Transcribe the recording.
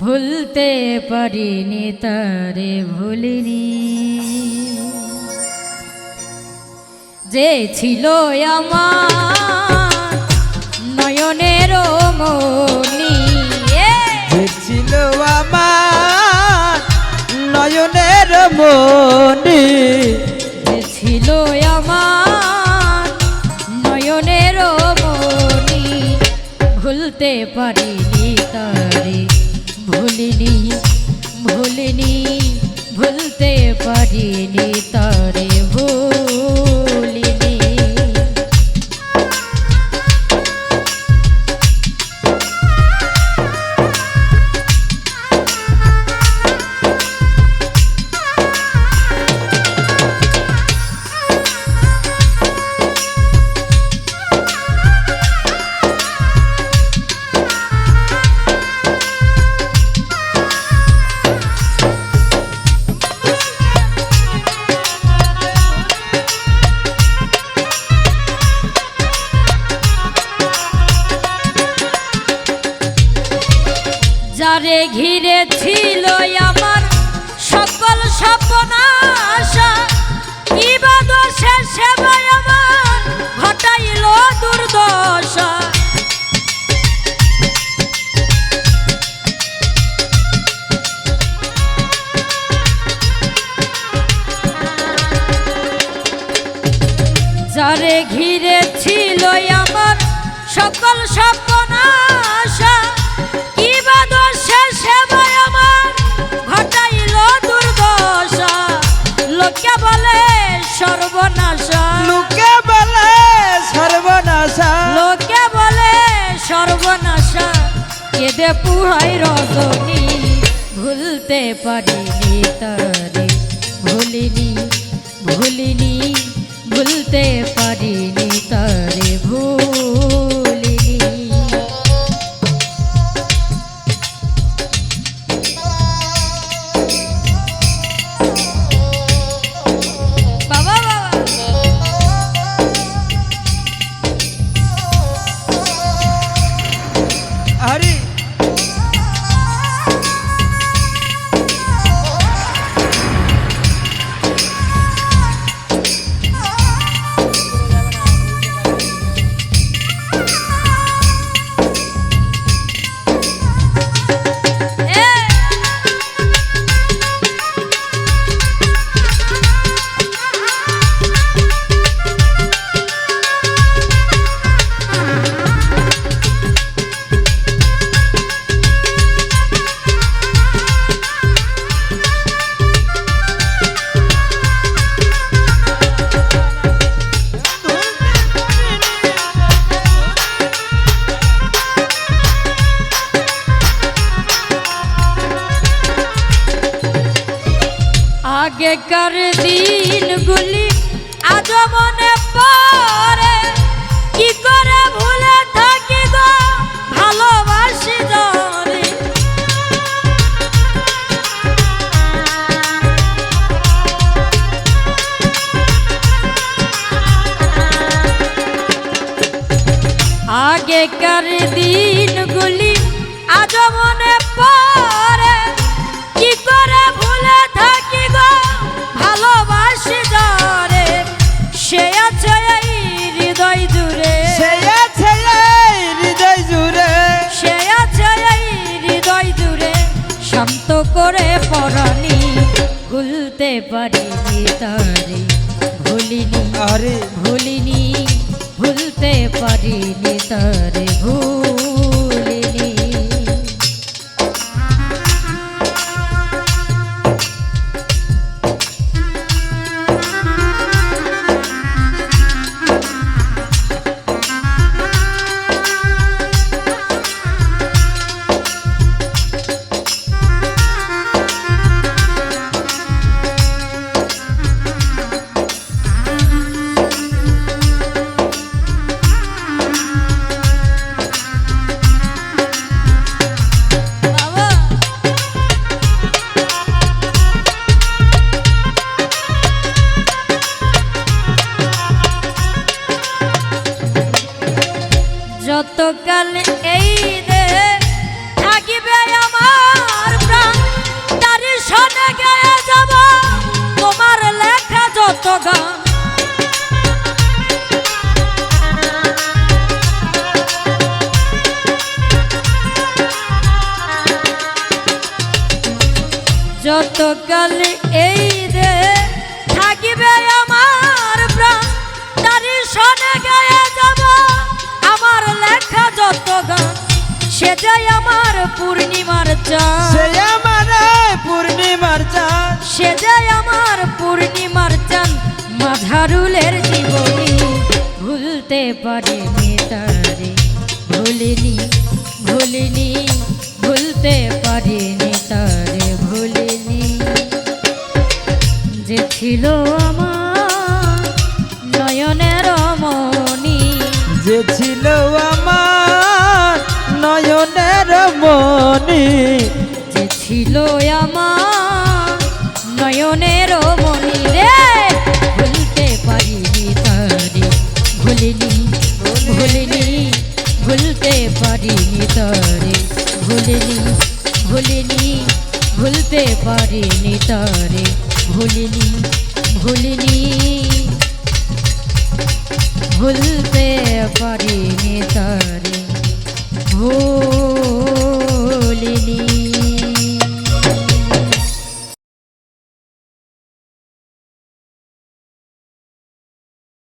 ভুলতে পারিনি তারে ভুলিনি। যে ছিল আমার নয়নের মনি এ, যে ছিল আমার নয়নের মনি যে ছিল আমার নয়নের মনি ভুলতে পারিনি তারে ভুলিনি ভুলিনি ভুলতে পারিনি তারে। যারে ঘিরে ছিল আমার সকল স্বপ্ন আশা। ইবাদশে সেবায় আমার ঘটাইল দুর্দশা। যারে ঘিরে ছিল আমার সকল স্বপ্ন সর্বনাশা লোকে বলে সর্বনাশা। লোকে বলে সর্বনাশা। কেঁদে পুহাই রজনী ভুলতে পারিনি তরে। ভুলিনি ভুলিনি ভুলতে পারিনি আগেকার দিনগুলি আজ মনে পড়ে কি করে ভুলে থাকি গো ভালোবাসি জরে আগেকার দিনগুলি ভুলতে পারিনি তারে ভুলিনি আরে। ভুলিনি ভুলতে পারিনি তারে ভুলিনি যতকাল এই দে থাকিবে আমার প্রাণ। তারি সনে গায়ে যাব আমার লেখা যত গান সে যাই আমার পূর্ণিমার চাঁদ। সে আমার পূর্ণিমার চাঁদ। সে যায় আমার পূর্ণিমার চাঁদ মাঝারুলের জীবনী। ভুলতে পারিনি তারে ভুলিনি ভুলিনি ভুলতে পারিনি তারে। ছিল আমার নয়নের মনি যে ছিল আমার নয়নের মনি যে ছিল আমার নয়নের মনি রে। ভুলতে পারিনি তারি। ভুলিনি ভুলিনি ভুলতে পারিনি তারে। ভুলিনি ভুলিনি ভুলতে পারিনি তারে। ভুলিনি ভুলিনি ভুলতে পারিনি তারে ভুল